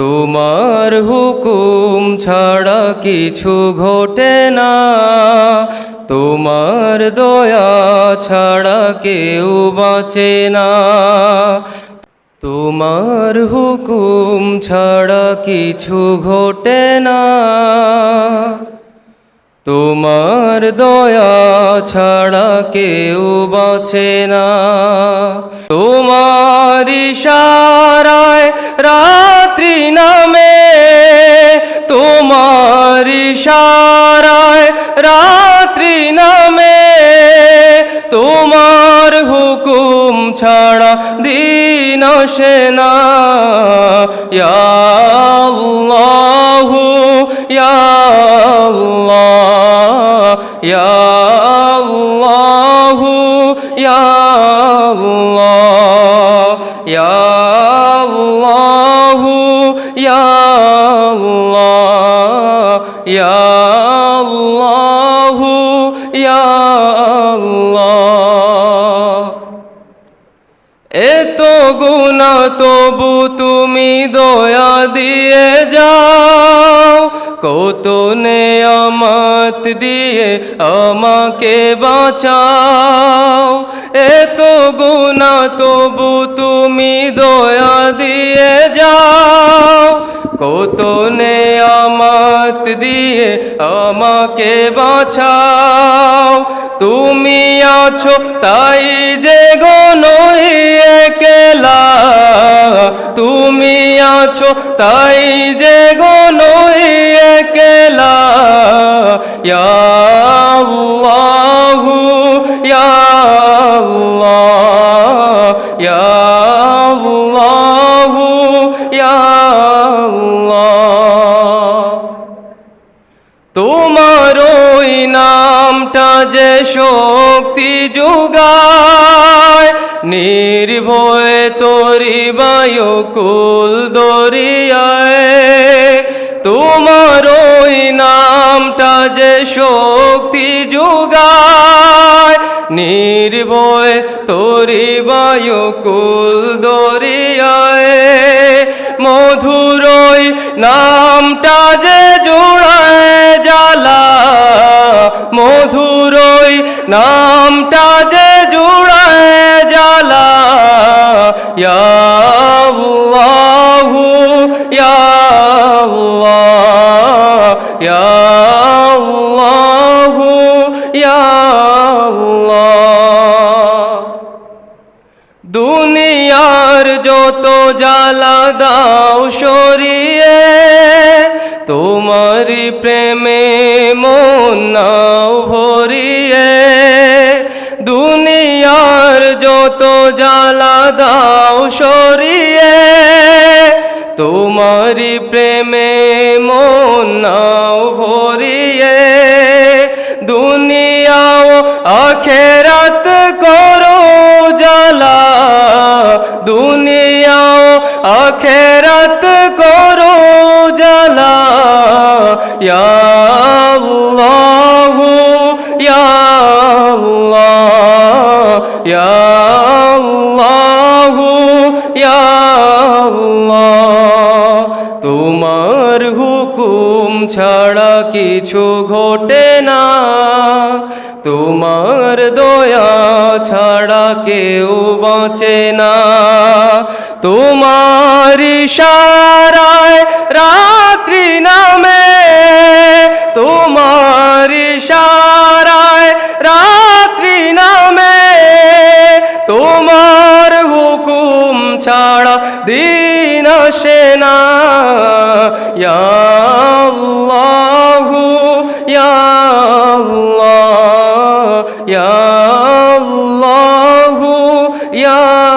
তোমার হুকুম ছাড়া কিছু ঘটে না। তোমার দয়া ছাড়া কেউ বাঁচে না। তোমার হুকুম ছাড়া কিছু ঘটে না। তোমার দয়া ছাড়া কেউ বাঁচে না। তোমার ইশারায় নামে তোমার ইশারায় রাত্রি নামে তোমার হুকুম ছাড়া দিন আসে না। ইয়া আল্লাহু, ইয়া ইয়া ইয়া ইয়া আল্লাহ। এত গুণা তবু তুমি দয়া দিয়ে যাও। কত নেয়ামত দিয়ে আমাকে বাঁচাও। এত গুণা তবু তুমি দয়া দিয়ে যাও। কত নেয়ামত দিয়ে আমাকে বাঁচাও। তুমি আছো তাই যে গনই একলা। তুমি আছো তাই যে গনই তোমার ওই নামটা যে শক্তি যোগায়, নির্ভয়ে তরি বায়ুকুল দরিয়ায়। তোমার ওই নামটা যে শক্তি যোগায়, নির্ভয়ে তরি বায়ুকুল দরিয়ায়। মধুরই নামটা যে জোড়ায় জ্বালা মধুরই নামটা যে জোড়ায় জ্বালা। ইয়া আল্লাহু ইয়া আল্লাহ ইয়া আল্লাহু দুনিয়ার যত জ্বালা দাও সরিয়ে তোমারি প্রেমে মন নাও ভরিয়ে, দুনিয়ার যত জ্বালা দাও সরিয়ে, তোমারি প্রেমে মন নাও ভরিয়ে তোমার হুকুম ছাড়া কিছু ঘটে না। তোমার দয়া ছাড়া কেউ বাঁচে না। তোমার ইশারায়